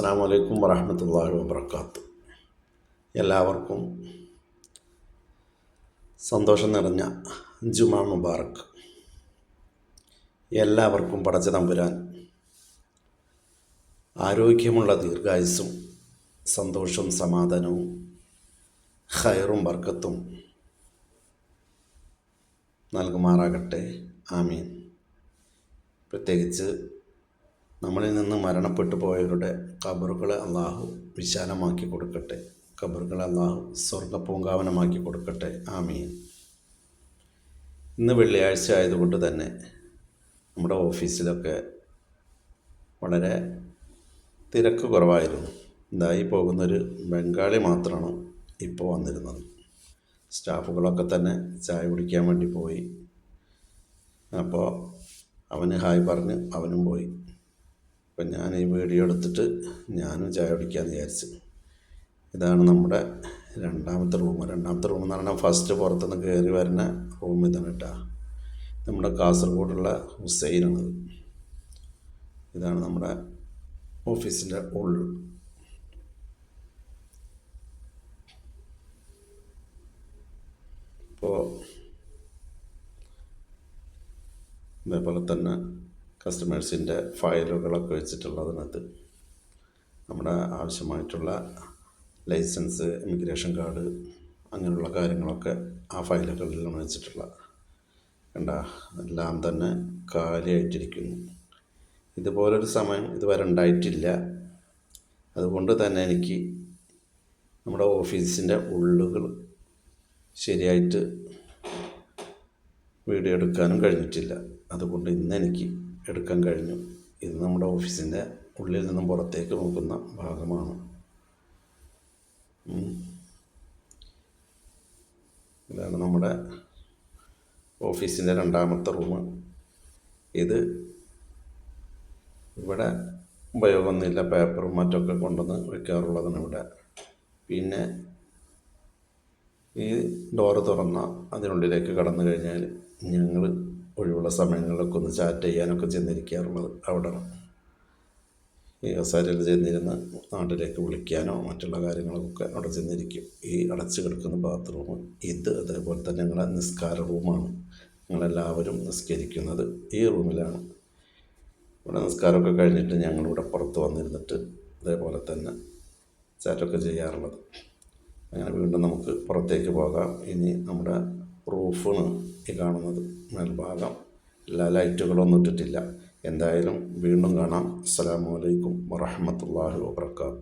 അസ്സാം വലൈക്കും വറഹമത്തല്ലാഹി വബർക്കാത്തു എല്ലാവർക്കും സന്തോഷം നിറഞ്ഞ ജുമാ മുബാറക്ക് എല്ലാവർക്കും പടച്ച തമ്പുരാൻ ആരോഗ്യമുള്ള ദീർഘായുസ്സും സന്തോഷവും സമാധാനവും ഹയറും വർക്കത്തും നൽകുമാറാകട്ടെ. ആമീൻ. പ്രത്യേകിച്ച് നമ്മളിൽ നിന്ന് മരണപ്പെട്ടു പോയവരുടെ ഖബറുകളെ അള്ളാഹു വിശാലമാക്കി കൊടുക്കട്ടെ. ഖബറുകളെ അള്ളാഹു സ്വർഗ പൂങ്കാവനമാക്കി കൊടുക്കട്ടെ. ആമീൻ. ഇന്ന് വെള്ളിയാഴ്ച ആയതുകൊണ്ട് തന്നെ നമ്മുടെ ഓഫീസിലൊക്കെ വളരെ തിരക്ക് കുറവായിരുന്നു. ഇതായി പോകുന്നൊരു ബംഗാളി മാത്രമാണ് ഇപ്പോൾ വന്നിരുന്നത്. സ്റ്റാഫുകളൊക്കെ തന്നെ ചായ കുടിക്കാൻ വേണ്ടി പോയി. അപ്പോൾ അവന് ഹായ് പറഞ്ഞ് അവനും പോയി. അപ്പം ഞാൻ ഈ വീഡിയോ എടുത്തിട്ട് ഞാനും ചായ കുടിക്കാമെന്ന് വിചാരിച്ചു. ഇതാണ് നമ്മുടെ രണ്ടാമത്തെ റൂം. രണ്ടാമത്തെ റൂം എന്ന് പറഞ്ഞാൽ ഫസ്റ്റ് പുറത്തുനിന്ന് കയറി വരുന്ന റൂം ഇതാണ് കേട്ടോ. നമ്മുടെ കാസർഗോഡുള്ള ഹുസൈനാണത് ഇതാണ് നമ്മുടെ ഓഫീസിന്റെ ഉള്ളു ഇപ്പോൾ അതേപോലെ തന്നെ കസ്റ്റമേഴ്സിന്റെ ഫയലുകളൊക്കെ വെച്ചിട്ടുള്ളതിനകത്ത് നമ്മുടെ ആവശ്യമായിട്ടുള്ള ലൈസൻസ് ഇമിഗ്രേഷൻ കാർഡ് അങ്ങനെയുള്ള കാര്യങ്ങളൊക്കെ ആ ഫയലുകളിലാണ് വെച്ചിട്ടുള്ള. കണ്ട എല്ലാം തന്നെ കാലിയായിട്ടിരിക്കുന്നു. ഇതുപോലൊരു സമയം ഇതുവരെ ഉണ്ടായിട്ടില്ല. അതുകൊണ്ട് തന്നെ എനിക്ക് നമ്മുടെ ഓഫീസിന്റെ ഉള്ളുകൾ ശരിയായിട്ട് വീഡിയോ എടുക്കാനും കഴിഞ്ഞിട്ടില്ല. അതുകൊണ്ട് ഇന്ന് എനിക്ക് എടുക്കാൻ കഴിഞ്ഞു. ഇത് നമ്മുടെ ഓഫീസിന്റെ ഉള്ളിൽ നിന്നും പുറത്തേക്ക് നോക്കുന്ന ഭാഗമാണ്. ഇതാണ് നമ്മുടെ ഓഫീസിന്റെ രണ്ടാമത്തെ റൂം ഇത് ഇവിടെ ഉപയോഗമൊന്നുമില്ല പേപ്പറും മറ്റൊക്കെ കൊണ്ടുവന്ന് വയ്ക്കാറുള്ളതാണ് ഇവിടെ. പിന്നെ ഈ ഡോറ് തുറന്ന അതിനുള്ളിലേക്ക് കടന്നു കഴിഞ്ഞാൽ ഞങ്ങൾ ഒഴിവുള്ള സമയങ്ങളിലൊക്കെ ഒന്ന് ചാറ്റ് ചെയ്യാനൊക്കെ ചെന്നിരിക്കാറുള്ളത് അവിടെ. ഈ കസാരയിൽ ചെന്നിരുന്ന് നാട്ടിലേക്ക് വിളിക്കാനോ മറ്റുള്ള കാര്യങ്ങളൊക്കെ അവിടെ ചെന്നിരിക്കും. ഈ അടച്ചു കിടക്കുന്ന ബാത്റൂം ഇത് അതേപോലെ തന്നെ ഞങ്ങളെ നിസ്കാര റൂമാണ്. ഞങ്ങളെല്ലാവരും നിസ്കരിക്കുന്നത് ഈ റൂമിലാണ്. ഇവിടെ നിസ്കാരമൊക്കെ കഴിഞ്ഞിട്ട് ഞങ്ങളിവിടെ പുറത്ത് വന്നിരുന്നിട്ട് അതേപോലെ തന്നെ ചാറ്റൊക്കെ ചെയ്യാറുള്ളത്. അങ്ങനെ വീണ്ടും നമുക്ക് പുറത്തേക്ക് പോകാം. ഇനി നമ്മുടെ റൂഫാണ് ഈ കാണുന്നത്. മേൽഭാഗം എല്ലാ ലൈറ്റുകളൊന്നും ഇട്ടിട്ടില്ല. എന്തായാലും വീണ്ടും കാണാം. അസ്സലാമു അലൈക്കും വറഹമത്തല്ലാഹി വാബർക്കാത്തു